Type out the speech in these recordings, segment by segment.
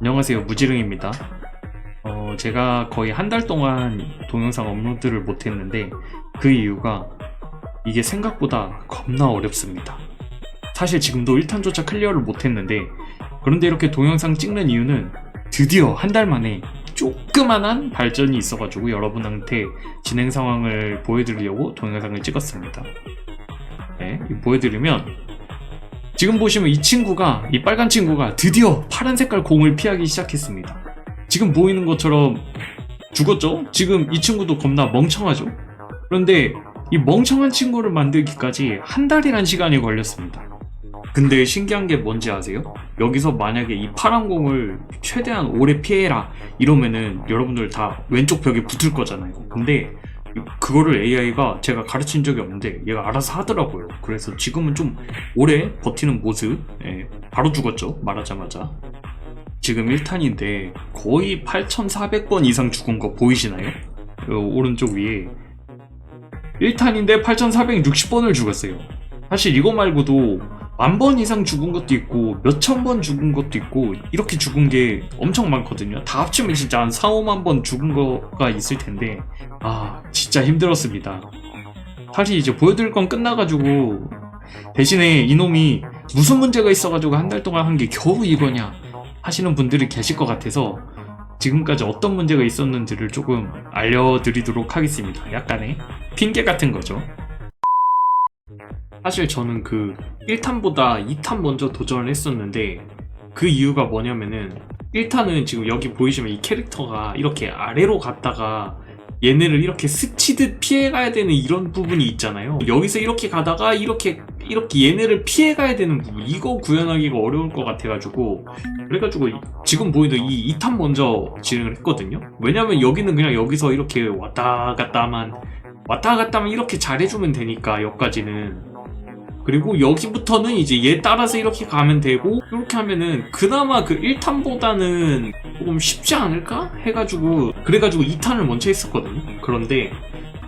안녕하세요. 무지릉입니다. 어, 제가 거의 한 달 동안 동영상 업로드를 못했는데 그 이유가 이게 생각보다 겁나 어렵습니다. 사실 지금도 1탄조차 클리어를 못했는데 그런데 이렇게 동영상 찍는 이유는 드디어 한 달 만에 조그만한 발전이 있어가지고 여러분한테 진행 상황을 보여드리려고 동영상을 찍었습니다. 네, 보여드리면 지금 보시면 이 친구가 이 빨간 친구가 드디어 파란 색깔 공을 피하기 시작했습니다. 지금 보이는 것처럼 죽었죠? 지금 이 친구도 겁나 멍청하죠? 그런데 이 멍청한 친구를 만들기까지 한 달이란 시간이 걸렸습니다. 근데 신기한 게 뭔지 아세요? 여기서 만약에 이 파란 공을 최대한 오래 피해라 이러면은 여러분들 다 왼쪽 벽에 붙을 거잖아요. 근데 그거를 AI가 제가 가르친 적이 없는데 얘가 알아서 하더라고요. 그래서 지금은 좀 오래 버티는 모습. 예, 바로 죽었죠. 말하자마자. 지금 1탄인데 거의 8,400번 이상 죽은 거 보이시나요? 그 오른쪽 위에 1탄인데 8,460번을 죽었어요. 사실 이거 말고도 만 번 이상 죽은 것도 있고 몇 천 번 죽은 것도 있고 이렇게 죽은 게 엄청 많거든요. 다 합치면 진짜 한 4, 5만 번 죽은 거가 있을 텐데 아 진짜 힘들었습니다. 사실 이제 보여드릴 건 끝나가지고 대신에 이놈이 무슨 문제가 있어가지고 한 달 동안 한 게 겨우 이거냐 하시는 분들이 계실 것 같아서 지금까지 어떤 문제가 있었는지를 조금 알려드리도록 하겠습니다. 약간의 핑계 같은 거죠. 사실 저는 그 1탄보다 2탄 먼저 도전을 했었는데 그 이유가 뭐냐면은 1탄은 지금 여기 보이시면 이 캐릭터가 이렇게 아래로 갔다가 얘네를 이렇게 스치듯 피해가야 되는 이런 부분이 있잖아요. 여기서 이렇게 가다가 이렇게 이렇게 얘네를 피해가야 되는 부분 이거 구현하기가 어려울 것 같아가지고 그래가지고 지금 보이는 이 2탄 먼저 진행을 했거든요. 왜냐면 여기는 그냥 여기서 이렇게 왔다 갔다만 왔다 갔다만 이렇게 잘해주면 되니까 여기까지는 그리고 여기부터는 이제 얘 따라서 이렇게 가면 되고 이렇게 하면은 그나마 그 1탄보다는 조금 쉽지 않을까? 해가지고 그래가지고 2탄을 먼저 했었거든요. 그런데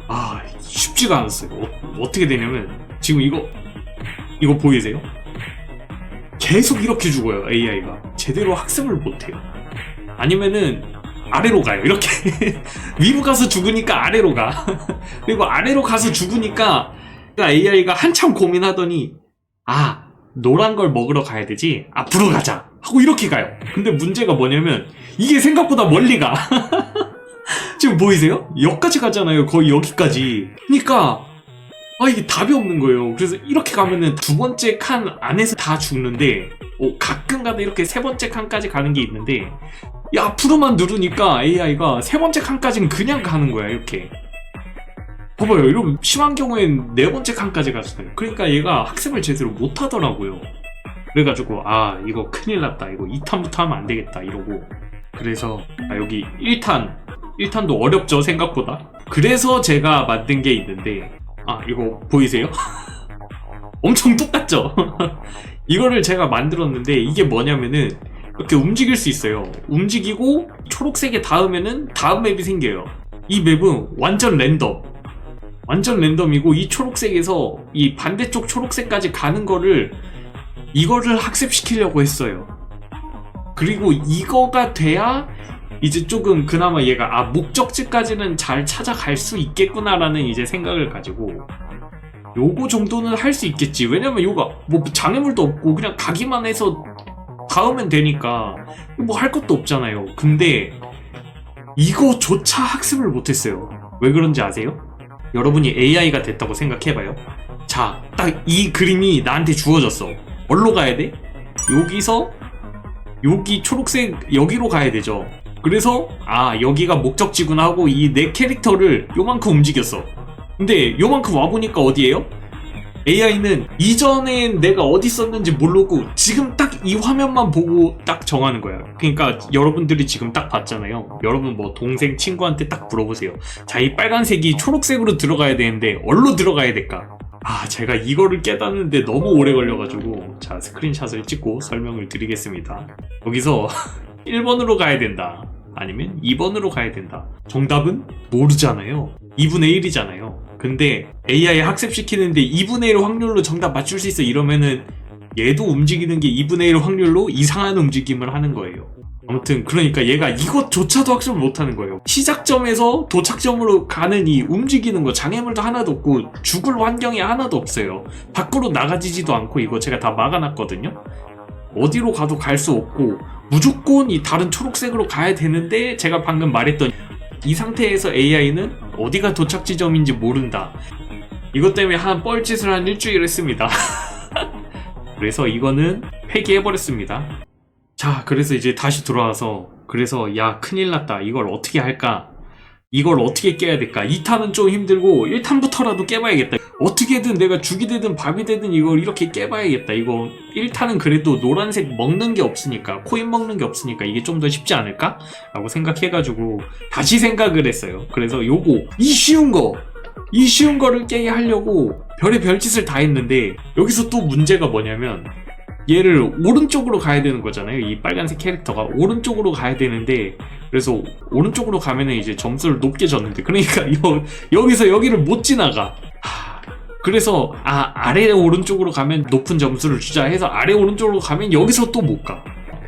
아 쉽지가 않았어요. 어, 어떻게 되냐면 지금 이거 이거 보이세요? 계속 이렇게 죽어요 AI가. 제대로 학습을 못해요. 아니면은 아래로 가요 이렇게. 위로 가서 죽으니까 아래로 가. 그리고 아래로 가서 죽으니까 AI가 한참 고민하더니 아 노란 걸 먹으러 가야 되지? 앞으로 가자. 하고 이렇게 가요. 근데 문제가 뭐냐면 이게 생각보다 멀리 가. 지금 보이세요? 여기까지 가잖아요. 거의 여기까지. 그러니까 아 이게 답이 없는 거예요. 그래서 이렇게 가면은 두 번째 칸 안에서 다 죽는데 어, 가끔 가다 이렇게 세 번째 칸까지 가는 게 있는데 이 앞으로만 누르니까 AI가 세 번째 칸까지는 그냥 가는 거야 이렇게 봐봐요. 이러면 심한 경우엔 네 번째 칸까지 갔어요. 그러니까 얘가 학습을 제대로 못 하더라고요. 그래가지고 아 이거 큰일 났다. 이거 2탄부터 하면 안 되겠다. 이러고. 그래서 아, 여기 1탄. 1탄도 어렵죠 생각보다. 그래서 제가 만든 게 있는데 아 이거 보이세요? 엄청 똑같죠? 이거를 제가 만들었는데 이게 뭐냐면은 이렇게 움직일 수 있어요. 움직이고 초록색에 닿으면은 다음 맵이 생겨요. 이 맵은 완전 랜덤 완전 랜덤이고 이 초록색에서 이 반대쪽 초록색까지 가는 거를 이거를 학습시키려고 했어요. 그리고 이거가 돼야 이제 조금 그나마 얘가 아 목적지까지는 잘 찾아갈 수 있겠구나라는 이제 생각을 가지고 요거 정도는 할 수 있겠지. 왜냐면 요가 뭐 장애물도 없고 그냥 가기만 해서 닿으면 되니까 뭐 할 것도 없잖아요. 근데 이거조차 학습을 못했어요. 왜 그런지 아세요? 여러분이 AI가 됐다고 생각해봐요. 자, 딱 이 그림이 나한테 주어졌어. 어디로 가야 돼? 여기서 여기 초록색 여기로 가야 되죠. 그래서 아 여기가 목적지구나 하고 이 내 캐릭터를 요만큼 움직였어. 근데 요만큼 와보니까 어디에요? AI는 이전에 내가 어디 있었는지 모르고 지금 딱 이 화면만 보고 딱 정하는 거예요. 그러니까 여러분들이 지금 딱 봤잖아요. 여러분 뭐 동생 친구한테 딱 물어보세요. 자, 이 빨간색이 초록색으로 들어가야 되는데 어디로 들어가야 될까? 아, 제가 이거를 깨닫는데 너무 오래 걸려가지고 자, 스크린샷을 찍고 설명을 드리겠습니다. 여기서 1번으로 가야 된다. 아니면 2번으로 가야 된다. 정답은 모르잖아요. 2분의 1이잖아요. 근데 AI 학습시키는데 2분의 1 확률로 정답 맞출 수 있어 이러면은 얘도 움직이는 게 2분의 1 확률로 이상한 움직임을 하는 거예요. 아무튼 그러니까 얘가 이것조차도 학습을 못하는 거예요. 시작점에서 도착점으로 가는 이 움직이는 거 장애물도 하나도 없고 죽을 환경이 하나도 없어요. 밖으로 나가지지도 않고 이거 제가 다 막아놨거든요. 어디로 가도 갈 수 없고 무조건 이 다른 초록색으로 가야 되는데 제가 방금 말했던 이 상태에서 AI는 어디가 도착 지점인지 모른다. 이것 때문에 한 뻘짓을 한 일주일 했습니다. 그래서 이거는 폐기해버렸습니다. 자, 그래서 이제 다시 돌아와서 그래서 야 큰일 났다. 이걸 어떻게 할까? 이걸 어떻게 깨야 될까? 2탄은 좀 힘들고 1탄부터라도 깨봐야겠다. 어떻게든 내가 죽이 되든 밥이 되든 이걸 이렇게 깨봐야겠다. 이거 1탄은 그래도 노란색 먹는 게 없으니까 코인 먹는 게 없으니까 이게 좀 더 쉽지 않을까? 라고 생각해가지고 다시 생각을 했어요. 그래서 요거 이 쉬운 거 이 쉬운 거를 깨게 하려고 별의 별짓을 다 했는데 여기서 또 문제가 뭐냐면 얘를 오른쪽으로 가야 되는 거잖아요. 이 빨간색 캐릭터가 오른쪽으로 가야 되는데 그래서 오른쪽으로 가면은 이제 점수를 높게 줬는데 그러니까 여, 여기서 여기를 못 지나가. 하, 그래서 아 아래 오른쪽으로 가면 높은 점수를 주자 해서 아래 오른쪽으로 가면 여기서 또 못 가.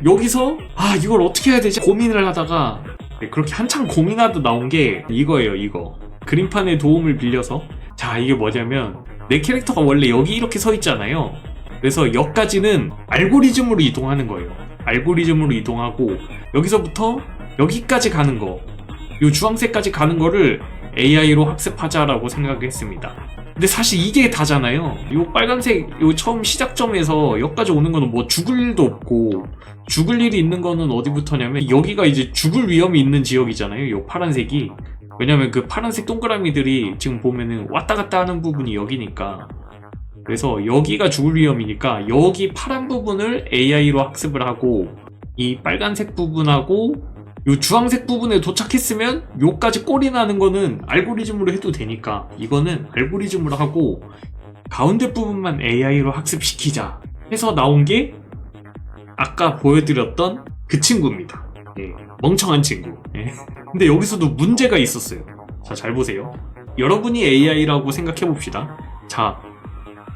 여기서 아 이걸 어떻게 해야 되지? 고민을 하다가 네, 그렇게 한참 고민하다 나온 게 이거예요 이거. 그림판의 도움을 빌려서. 자 이게 뭐냐면 내 캐릭터가 원래 여기 이렇게 서 있잖아요. 그래서 여기까지는 알고리즘으로 이동하는 거예요. 알고리즘으로 이동하고 여기서부터 여기까지 가는 거, 요 주황색까지 가는 거를 AI로 학습하자라고 생각했습니다. 근데 사실 이게 다잖아요. 요 빨간색, 요 처음 시작점에서 여기까지 오는 거는 뭐 죽을 일도 없고, 죽을 일이 있는 거는 어디부터냐면, 여기가 이제 죽을 위험이 있는 지역이잖아요. 요 파란색이. 왜냐면 그 파란색 동그라미들이 지금 보면은 왔다 갔다 하는 부분이 여기니까. 그래서 여기가 죽을 위험이니까 여기 파란 부분을 AI로 학습을 하고 이 빨간색 부분하고 요 주황색 부분에 도착했으면 요까지 꼴이 나는 거는 알고리즘으로 해도 되니까 이거는 알고리즘으로 하고 가운데 부분만 AI로 학습시키자 해서 나온 게 아까 보여드렸던 그 친구입니다. 예, 멍청한 친구. 예. 근데 여기서도 문제가 있었어요. 자, 잘 보세요. 여러분이 AI라고 생각해 봅시다. 자,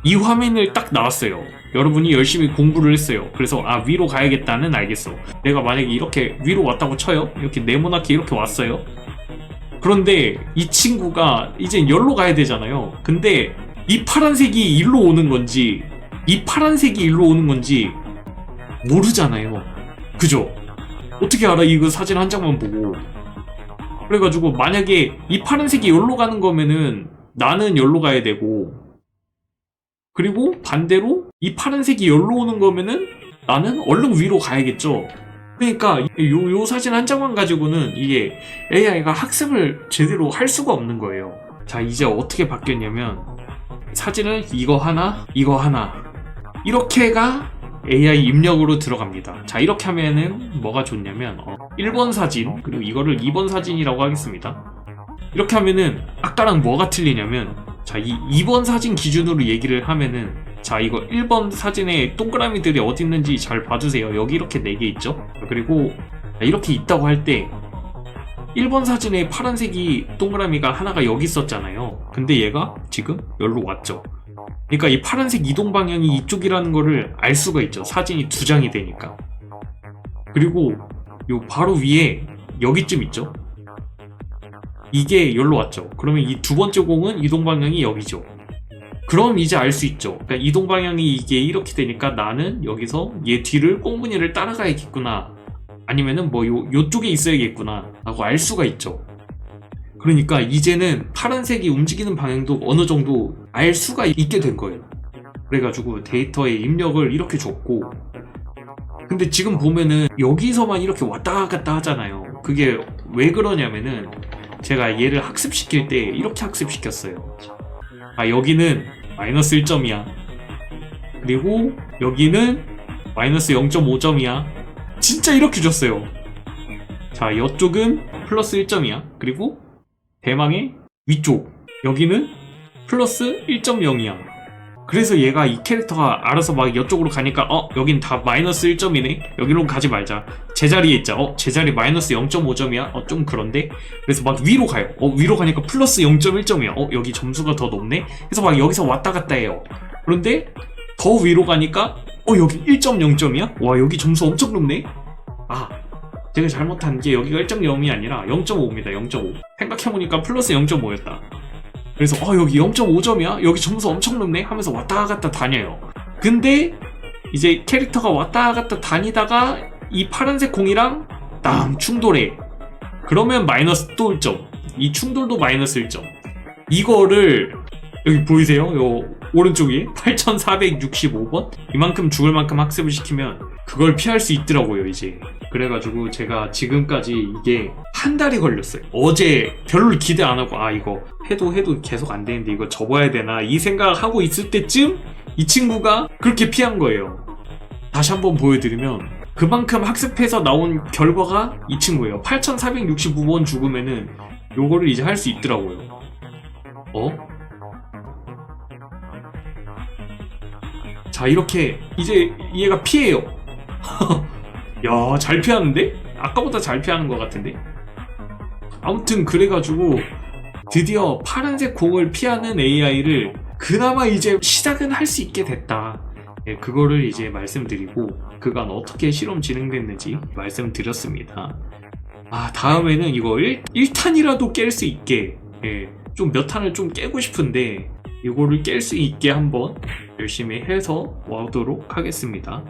이 화면을 딱 나왔어요. 여러분이 열심히 공부를 했어요. 그래서 아 위로 가야겠다는 알겠어. 내가 만약에 이렇게 위로 왔다고 쳐요. 이렇게 네모나게 이렇게 왔어요. 그런데 이 친구가 이제 열로 가야 되잖아요. 근데 이 파란색이 일로 오는 건지 이 파란색이 일로 오는 건지 모르잖아요. 그죠? 어떻게 알아? 이거 사진 한 장만 보고. 그래가지고 만약에 이 파란색이 열로 가는 거면은 나는 열로 가야 되고 그리고 반대로 이 파란색이 열로 오는 거면은 나는 얼른 위로 가야겠죠. 그러니까 요, 요 사진 한 장만 가지고는 이게 AI가 학습을 제대로 할 수가 없는 거예요. 자, 이제 어떻게 바뀌었냐면 사진을 이거 하나, 이거 하나 이렇게가 AI 입력으로 들어갑니다. 자, 이렇게 하면은 뭐가 좋냐면 어, 1번 사진 그리고 이거를 2번 사진이라고 하겠습니다. 이렇게 하면은 아까랑 뭐가 틀리냐면 자, 이 2번 사진 기준으로 얘기를 하면은 자, 이거 1번 사진에 동그라미들이 어디 있는지 잘 봐주세요. 여기 이렇게 4개 있죠? 그리고 이렇게 있다고 할 때 1번 사진에 파란색이 동그라미가 하나가 여기 있었잖아요. 근데 얘가 지금 여기로 왔죠. 그러니까 이 파란색 이동 방향이 이쪽이라는 거를 알 수가 있죠. 사진이 두 장이 되니까. 그리고 요 바로 위에 여기쯤 있죠. 이게 여기로 왔죠. 그러면 이 두 번째 공은 이동 방향이 여기죠. 그럼 이제 알 수 있죠. 그러니까 이동 방향이 이게 이렇게 되니까 나는 여기서 얘 뒤를 꽁무니를 따라가야겠구나. 아니면은 뭐 요, 요쪽에 있어야겠구나. 라고 알 수가 있죠. 그러니까 이제는 파란색이 움직이는 방향도 어느 정도 알 수가 있게 된 거예요. 그래가지고 데이터에 입력을 이렇게 줬고 근데 지금 보면은 여기서만 이렇게 왔다 갔다 하잖아요. 그게 왜 그러냐면은 제가 얘를 학습시킬 때 이렇게 학습시켰어요. 아, 여기는 마이너스 1점이야. 그리고 여기는 마이너스 0.5점이야. 진짜 이렇게 줬어요. 자, 이쪽은 플러스 1점이야. 그리고 대망의 위쪽. 여기는 플러스 1.0이야. 그래서 얘가 이 캐릭터가 알아서 막 이쪽으로 가니까 어 여긴 다 마이너스 1점이네? 여기로 가지 말자. 제자리에 있자. 어 제자리 마이너스 0.5점이야? 어 좀 그런데? 그래서 막 위로 가요. 어 위로 가니까 플러스 0.1점이야. 어 여기 점수가 더 높네? 그래서 막 여기서 왔다 갔다 해요. 그런데 더 위로 가니까 어 여기 1.0점이야? 와 여기 점수 엄청 높네? 아 제가 잘못한 게 여기가 1.0이 아니라 0.5입니다. 0.5 생각해보니까 플러스 0.5였다 그래서 어 여기 0.5점이야? 여기 점수 엄청 높네? 하면서 왔다 갔다 다녀요 근데 이제 캐릭터가 왔다 갔다 다니다가 이 파란색 공이랑 땅 충돌해 그러면 마이너스 또 1점 이 충돌도 마이너스 1점 이거를 여기 보이세요? 요 오른쪽에 8465번? 이만큼 죽을 만큼 학습을 시키면 그걸 피할 수 있더라고요 이제. 그래가지고 제가 지금까지 이게 한 달이 걸렸어요. 어제 별로 기대 안 하고 아 이거 해도 해도 계속 안 되는데 이거 접어야 되나? 이 생각하고 있을 때쯤 이 친구가 그렇게 피한 거예요. 다시 한번 보여드리면 그만큼 학습해서 나온 결과가 이 친구예요. 8465번 죽으면은 요거를 이제 할 수 있더라고요. 어? 자 이렇게 이제 얘가 피해요 야 잘 피하는데? 아까보다 잘 피하는 것 같은데 아무튼 그래가지고 드디어 파란색 공을 피하는 AI를 그나마 이제 시작은 할 수 있게 됐다 예, 그거를 이제 말씀드리고 그간 어떻게 실험 진행됐는지 말씀드렸습니다 아 다음에는 이거 1, 1탄이라도 깰 수 있게 예, 좀몇 탄을 좀 깨고 싶은데 이거를 깰 수 있게 한번 열심히 해서 와도록 하겠습니다.